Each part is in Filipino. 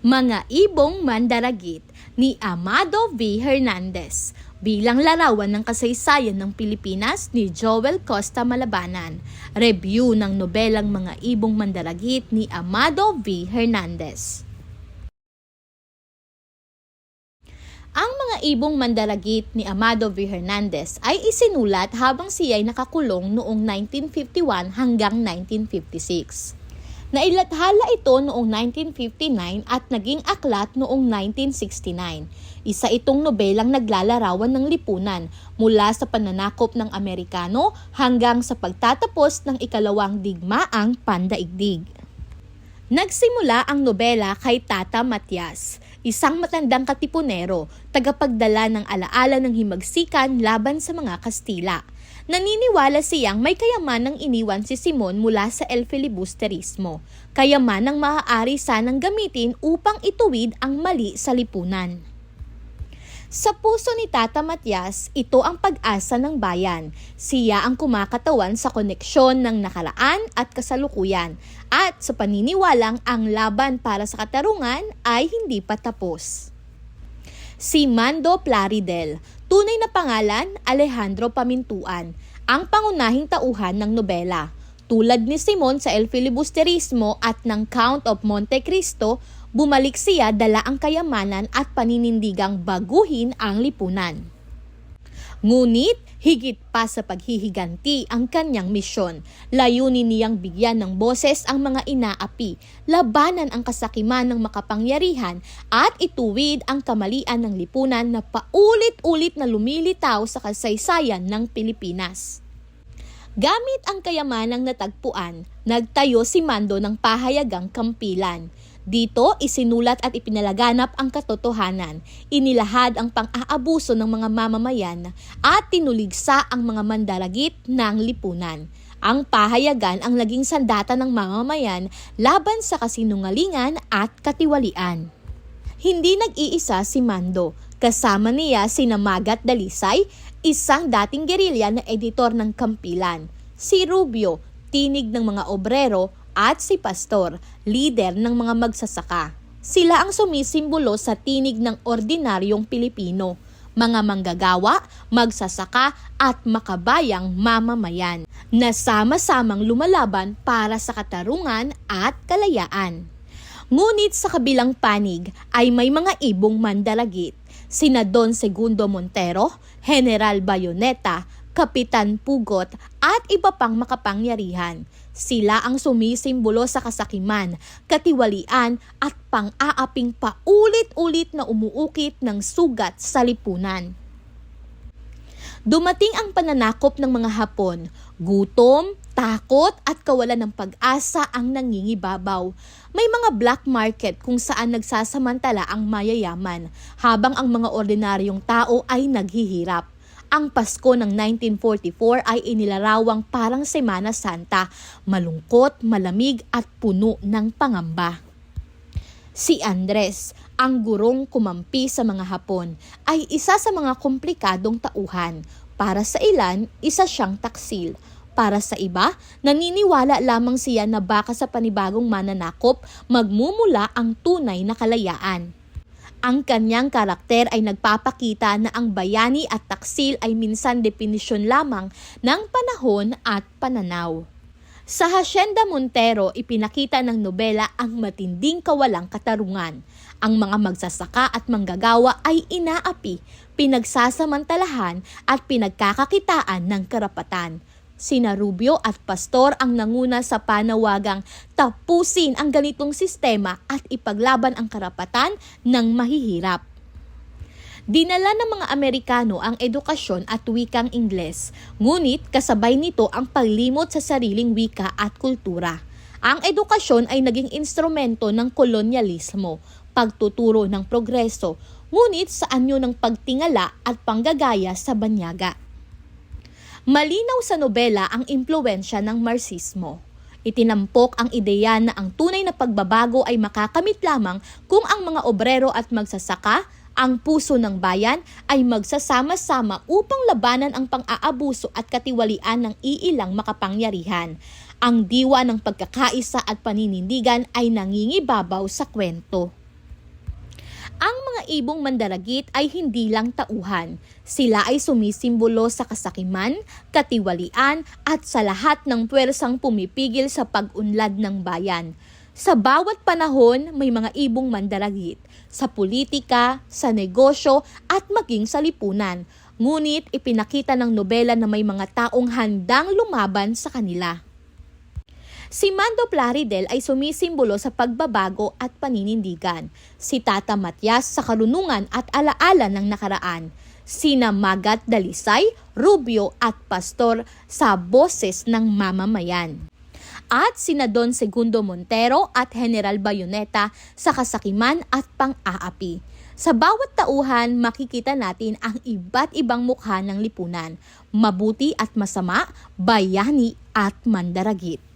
Mga Ibong Mandaragit ni Amado V. Hernandez bilang larawan ng kasaysayan ng Pilipinas ni Joel Costa Malabanan. Review ng nobelang Mga Ibong Mandaragit ni Amado V. Hernandez. Ang mga ibong mandaragit ni Amado V. Hernandez ay isinulat habang siya ay nakakulong noong 1951 hanggang 1956. Nailathala ito noong 1959 at naging aklat noong 1969. Isa itong nobelang naglalarawan ng lipunan mula sa pananakop ng Amerikano hanggang sa pagtatapos ng ikalawang digmaang pandaigdig. Nagsimula ang nobela kay Tata Matias, isang matandang katipunero, tagapagdala ng alaala ng himagsikan laban sa mga Kastila. Naniniwala siyang may kayamanang iniwan si Simon mula sa El Filibusterismo, kayamanang maaari sanang gamitin upang ituwid ang mali sa lipunan. Sa puso ni Tata Matias, ito ang pag-asa ng bayan. Siya ang kumakatawan sa koneksyon ng nakaraan at kasalukuyan. At sa paniniwalang ang laban para sa katarungan ay hindi pa tapos. Si Mando Plaridel, tunay na pangalan Alejandro Pamintuan, ang pangunahing tauhan ng nobela. Tulad ni Simon sa El Filibusterismo at ng Count of Monte Cristo, bumalik siya dala ang kayamanan at paninindigang baguhin ang lipunan. Ngunit, higit pa sa paghihiganti ang kanyang misyon. Layunin niyang bigyan ng boses ang mga inaapi, labanan ang kasakiman ng makapangyarihan at ituwid ang kamalian ng lipunan na paulit-ulit na lumilitaw sa kasaysayan ng Pilipinas. Gamit ang kayamanang natagpuan, nagtayo si Mando ng pahayagang kampilan. Dito, isinulat at ipinalaganap ang katotohanan, inilahad ang pang-aabuso ng mga mamamayan at tinuligsa ang mga mandaragit ng lipunan. Ang pahayagan ang naging sandata ng mamamayan laban sa kasinungalingan at katiwalian. Hindi nag-iisa si Mando. Kasama niya si Namagat Dalisay, isang dating gerilya na editor ng Kampilan. Si Rubio, tinig ng mga obrero at si Pastor, leader ng mga magsasaka. Sila ang sumisimbolo sa tinig ng ordinaryong Pilipino, mga manggagawa, magsasaka at makabayang mamamayan na sama-samang lumalaban para sa katarungan at kalayaan. Ngunit sa kabilang panig ay may mga ibong mandaragit, sina Don Segundo Montero, General Bayoneta, Kapitan Pugot at iba pang makapangyarihan. Sila ang sumisimbolo sa kasakiman, katiwalian at pang-aaping paulit-ulit na umuukit ng sugat sa lipunan. Dumating ang pananakop ng mga Hapon, gutom, takot at kawalan ng pag-asa ang nangingibabaw. May mga black market kung saan nagsasamantala ang mayayaman habang ang mga ordinaryong tao ay naghihirap. Ang Pasko ng 1944 ay inilarawang parang Semana Santa, malungkot, malamig at puno ng pangamba. Si Andres, ang gurong kumampi sa mga Hapon, ay isa sa mga komplikadong tauhan. Para sa ilan, isa siyang taksil. Para sa iba, naniniwala lamang siya na baka sa panibagong mananakop, magmumula ang tunay na kalayaan. Ang kanyang karakter ay nagpapakita na ang bayani at taksil ay minsan definisyon lamang ng panahon at pananaw. Sa Hacienda Montero, ipinakita ng nobela ang matinding kawalang katarungan. Ang mga magsasaka at manggagawa ay inaapi, pinagsasamantalahan at pinagkakakitaan ng karapatan. Sina Rubio at Pastor ang nanguna sa panawagang tapusin ang ganitong sistema at ipaglaban ang karapatan ng mahihirap. Dinala ng mga Amerikano ang edukasyon at wikang Ingles, ngunit kasabay nito ang paglimot sa sariling wika at kultura. Ang edukasyon ay naging instrumento ng kolonyalismo, pagtuturo ng progreso, ngunit sa anyo ng pagtingala at panggagaya sa banyaga. Malinaw sa nobela ang impluensya ng Marxismo. Itinampok ang ideya na ang tunay na pagbabago ay makakamit lamang kung ang mga obrero at magsasaka, ang puso ng bayan ay magsasama-sama upang labanan ang pang-aabuso at katiwalian ng iilang makapangyarihan. Ang diwa ng pagkakaisa at paninindigan ay nangingibabaw sa kwento. Ang mga ibong mandaragit ay hindi lang tauhan. Sila ay sumisimbolo sa kasakiman, katiwalian at sa lahat ng puwersang pumipigil sa pag-unlad ng bayan. Sa bawat panahon, may mga ibong mandaragit sa politika, sa negosyo at maging sa lipunan. Ngunit ipinakita ng nobela na may mga taong handang lumaban sa kanila. Si Mando Plaridel ay sumisimbolo sa pagbabago at paninindigan. Si Tata Matias sa karunungan at alaala ng nakaraan. Sina Magat Dalisay, Rubio at Pastor sa boses ng mamamayan. At sina Don Segundo Montero at General Bayoneta sa kasakiman at pang-aapi. Sa bawat tauhan, makikita natin ang iba't ibang mukha ng lipunan, mabuti at masama, bayani at mandaragit.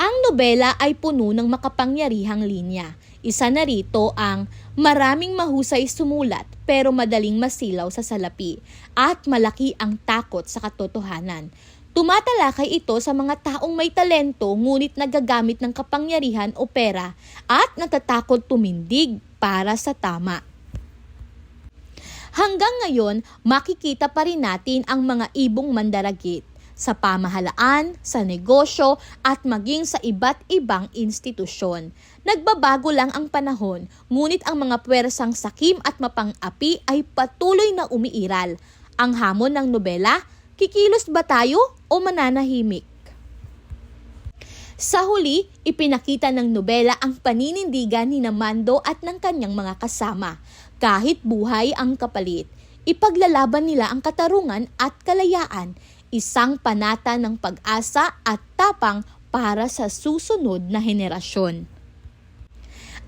Ang nobela ay puno ng makapangyarihang linya. Isa na rito ang maraming mahusay sumulat pero madaling masilaw sa salapi at malaki ang takot sa katotohanan. Tumatalakay ito sa mga taong may talento ngunit nagagamit ng kapangyarihan o pera at natatakot tumindig para sa tama. Hanggang ngayon, makikita pa rin natin ang mga ibong mandaragit sa pamahalaan, sa negosyo at maging sa iba't ibang institusyon. Nagbabago lang ang panahon, ngunit ang mga puwersang sakim at mapang-api ay patuloy na umiiral. Ang hamon ng nobela, kikilos ba tayo o mananahimik? Sa huli, ipinakita ng nobela ang paninindigan ni Namando at ng kanyang mga kasama. Kahit buhay ang kapalit, ipaglalaban nila ang katarungan at kalayaan, isang panata ng pag-asa at tapang para sa susunod na henerasyon.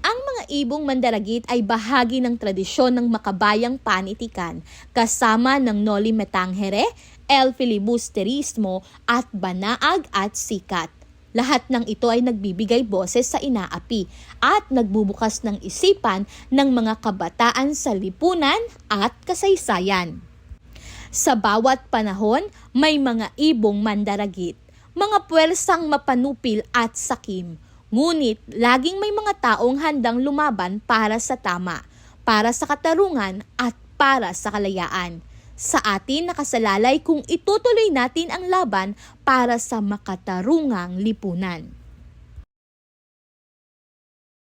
Ang mga ibong mandaragit ay bahagi ng tradisyon ng makabayang panitikan kasama ng Noli Metangere, El Filibusterismo at Banaag at Sikat. Lahat ng ito ay nagbibigay boses sa inaapi at nagbubukas ng isipan ng mga kabataan sa lipunan at kasaysayan. Sa bawat panahon, may mga ibong mandaragit, mga puwersang mapanupil at sakim. Ngunit laging may mga taong handang lumaban para sa tama, para sa katarungan at para sa kalayaan. Sa atin nakasalalay kung itutuloy natin ang laban para sa makatarungang lipunan.